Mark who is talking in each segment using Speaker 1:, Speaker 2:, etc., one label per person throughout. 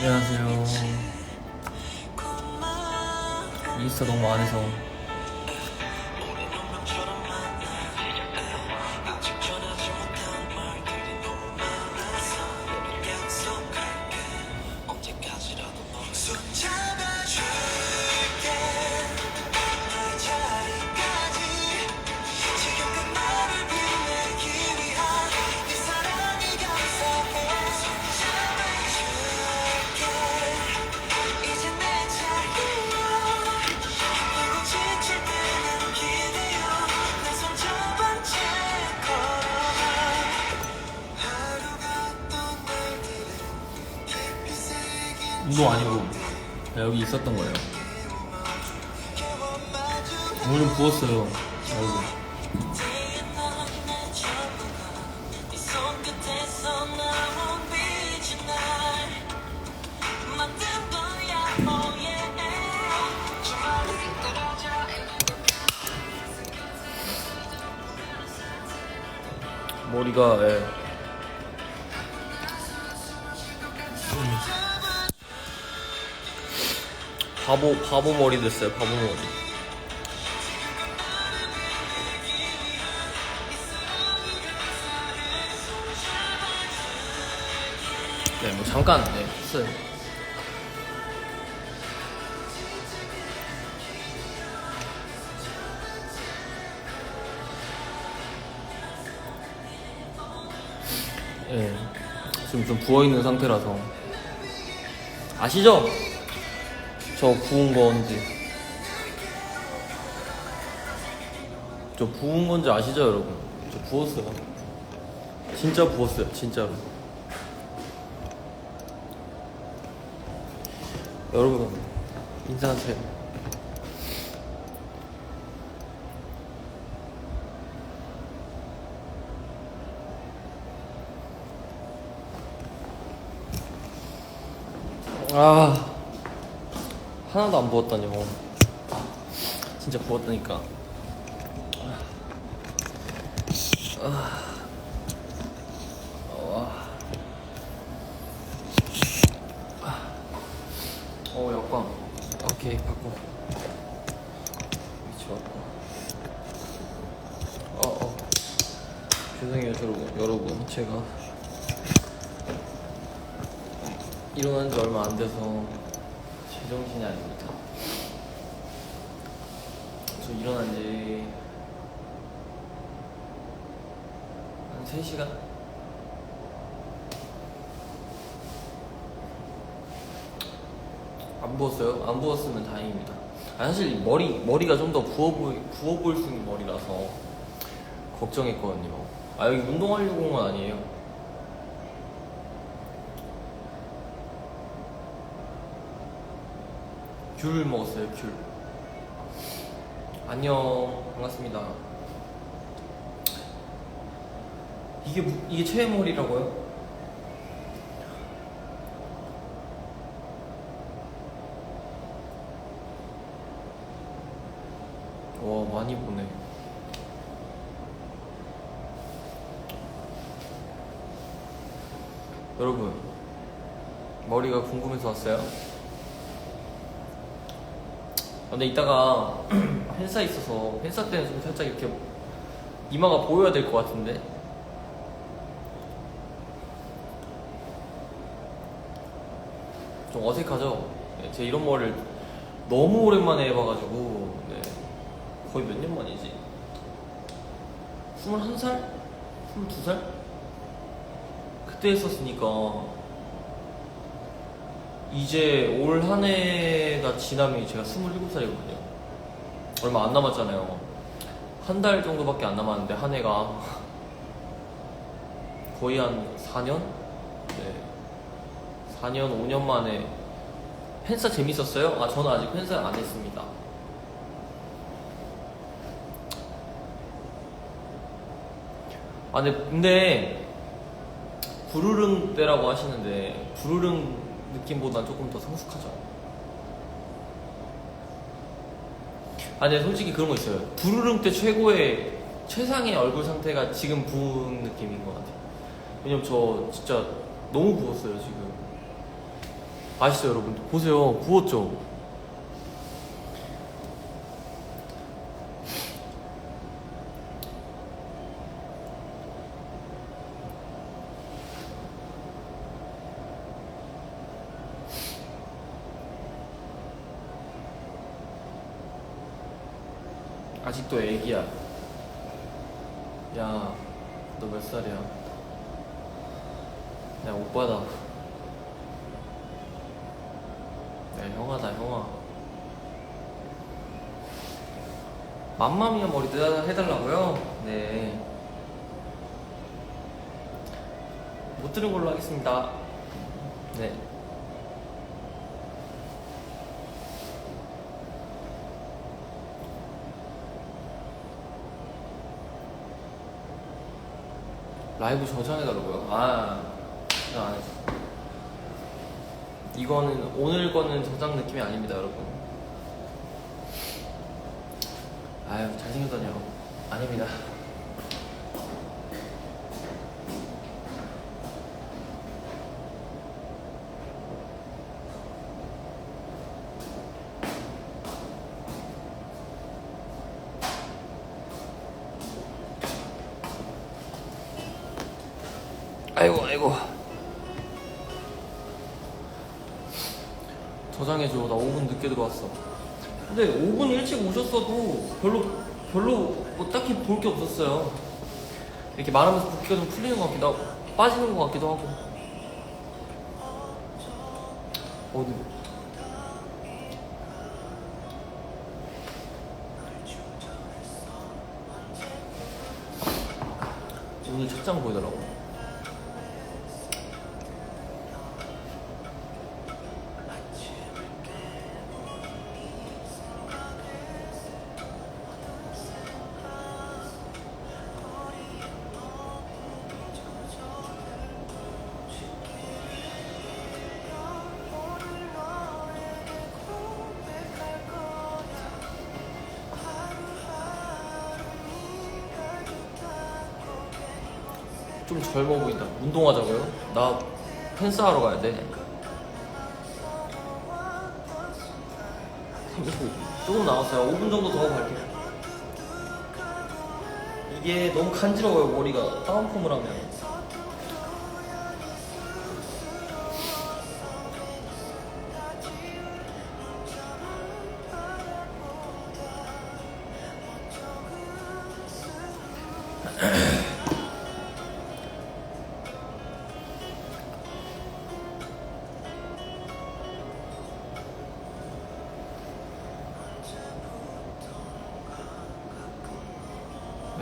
Speaker 1: 안녕하세요. 인스타 너무 안 해서. 운동 아니고 그냥 여기 있었던 거예요. 오늘 부었어요. 여러분. 머리가 예. 바보 바보 머리 됐어요. 바보 머리. 네, 뭐 잠깐 네, 했어요. 예, 지금 좀 부어 있는 상태라서 아시죠? 저 부은 건지. 저 부은 건지 아시죠, 여러분? 저 부었어요. 진짜 부었어요, 진짜로. 여러분, 인사하세요. 아. 하나도 안 부었다니요. 진짜 부었다니까. 아. 어, 약간. 오케이, 바꿔. 위치 바꿔. 어, 어. 죄송해요, 여러분. 여러분. 제가 일어난 지 얼마 안 돼서 제정신이 아닙니다. 저 일어난 지 한 3시간? 안 부었어요? 안 부었으면 다행입니다. 아, 사실 이 머리, 머리가 좀 더 부어 부어 수 있는 머리라서 걱정했거든요. 아, 여기 운동하려고 온 건 아니에요. 귤 먹었어요, 귤. 안녕, 반갑습니다. 이게, 무- 이게 최애머리라고요? 와, 많이 보네. 여러분, 머리가 궁금해서 왔어요? 아, 근데 이따가 팬사 있어서 팬사 때는 좀 살짝 이렇게 이마가 보여야 될 것 같은데 좀 어색하죠? 네, 제 이런 머리를 너무 오랜만에 해봐가지고 네, 거의 몇 년 만이지? 21살? 22살? 그때 했었으니까 이제 올 한 해가 지나면 제가 27살이거든요. 얼마 안 남았잖아요. 한 달 정도밖에 안 남았는데 한 해가 거의 한 4년? 네. 4년, 5년 만에 팬싸 재밌었어요? 아, 저는 아직 팬싸 안 했습니다. 아, 근데, 근데 부르릉 때라고 하시는데 부르릉 느낌보다 조금 더 성숙하죠. 아, 근데 솔직히 그런 거 있어요. 부르릉 때 최고의 최상의 얼굴 상태가 지금 부은 느낌인 것 같아요. 왜냐면 저 진짜 너무 부었어요 지금. 아시죠 여러분? 보세요 부었죠? 아직도 애기야 야 너 몇 살이야? 야 오빠다 야 형아다 형아 맘마미아 머리 해달라고요? 네. 못 들은 걸로 하겠습니다. 네. 라이브 저장해달라고요? 아, 안 했어. 이거는, 오늘 거는 저장 느낌이 아닙니다, 여러분. 아유 잘생겼다뇨 아닙니다 아이고 아이고 저장해줘 나 5분 늦게 들어왔어 근데 5분 일찍 오셨어도 별로 별로 뭐 딱히 볼 게 없었어요. 이렇게 말하면서 붓기가 좀 풀리는 것 같기도 하고 빠지는 것 같기도 하고. 어디? 오늘 첫장 보이더라고. 좀 젊어 보인다. 운동하자고요? 나 펜스 하러 가야 돼. 30분. 조금 나왔어요. 5분 정도 더 갈게요. 이게 너무 간지러워요, 머리가. 다운펌을 하면.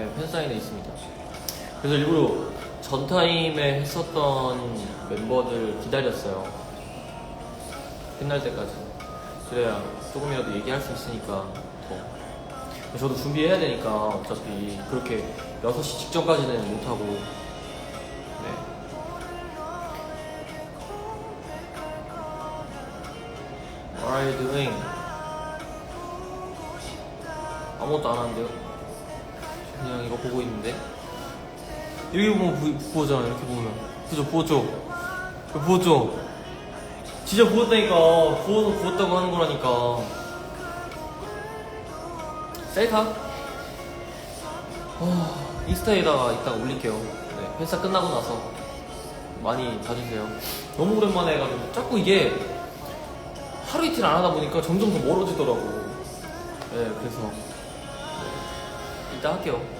Speaker 1: 네, 팬사인회 있습니다. 그래서 일부러 전 타임에 했었던 멤버들 기다렸어요. 끝날 때까지. 그래야 조금이라도 얘기할 수 있으니까 더. 저도 준비해야 되니까 어차피 그렇게 6시 직전까지는 못하고. 네. What are? 아무것도 안 하는데요? 여기 보면 부, 부어잖아 이렇게 보면. 그죠? 부었죠? 부었죠? 진짜 부었다니까. 부어서 부었다고 하는 거라니까. 셀카? 어, 인스타에다가 이따 올릴게요. 네, 팬사 끝나고 나서 많이 봐주세요. 너무 오랜만에 해가지고. 자꾸 이게 하루 이틀 안 하다 보니까 점점 더 멀어지더라고. 네 그래서. 네, 이따 할게요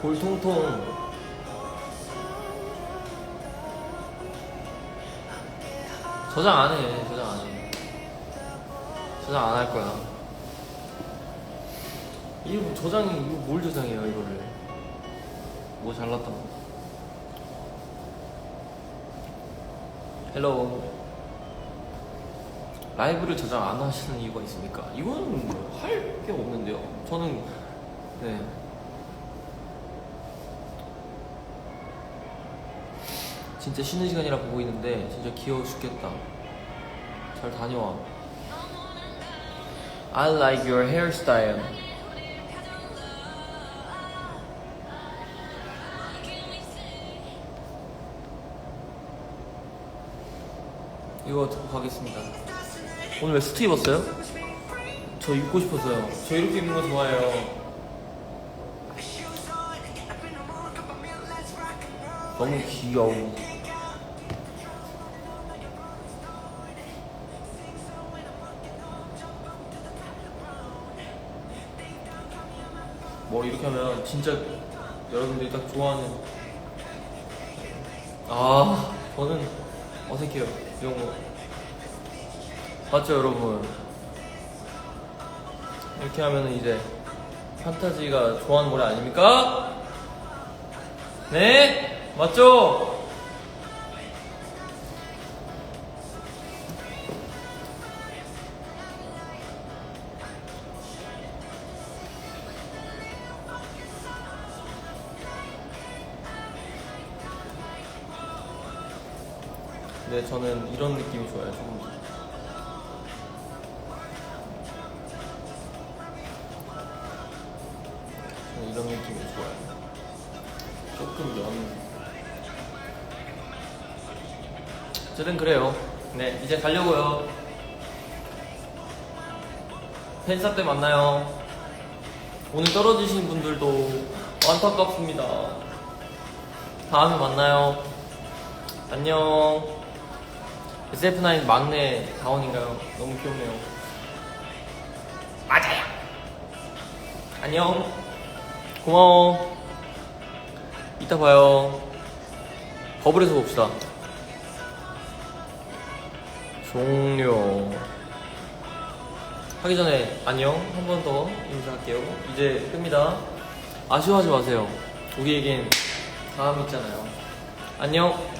Speaker 1: 볼통통 저장 안 해, 저장 안 해. 저장 안 할 거야. 이거 뭐 저장이, 이거 뭘 저장해요, 이거를. 뭐 잘났다고. 헬로우. 라이브를 저장 안 하시는 이유가 있습니까? 이거는 뭐할게 없는데요. 저는 네. 진짜 쉬는 시간이라 보고 있는데 진짜 귀여워 죽겠다. 잘 다녀와. I like your hairstyle. 이거 듣고 가겠습니다. 오늘 왜 수트 입었어요? 저 입고 싶었어요. 저 이렇게 입는 거 좋아해요. 너무 귀여워. 뭐 이렇게 하면 진짜 여러분들이 딱 좋아하는 아 저는 어색해요 이런 거 맞죠 여러분 이렇게 하면은 이제 판타지가 좋아하는 노래 아닙니까? 네 맞죠? 네, 저는 이런 느낌이 좋아요. 조금 더. 저는 이런 느낌이 좋아요. 조금 연. 어쨌든 그래요. 네, 이제 가려고요. 팬사 때 만나요. 오늘 떨어지신 분들도 안타깝습니다. 다음에 만나요. 안녕. SF9 막내 다원인가요? 너무 귀엽네요. 맞아요. 안녕. 고마워. 이따 봐요. 버블에서 봅시다. 종료. 하기 전에 안녕 한 번 더 인사할게요. 이제 끕니다. 아쉬워하지 마세요. 우리에겐 다음 있잖아요. 안녕.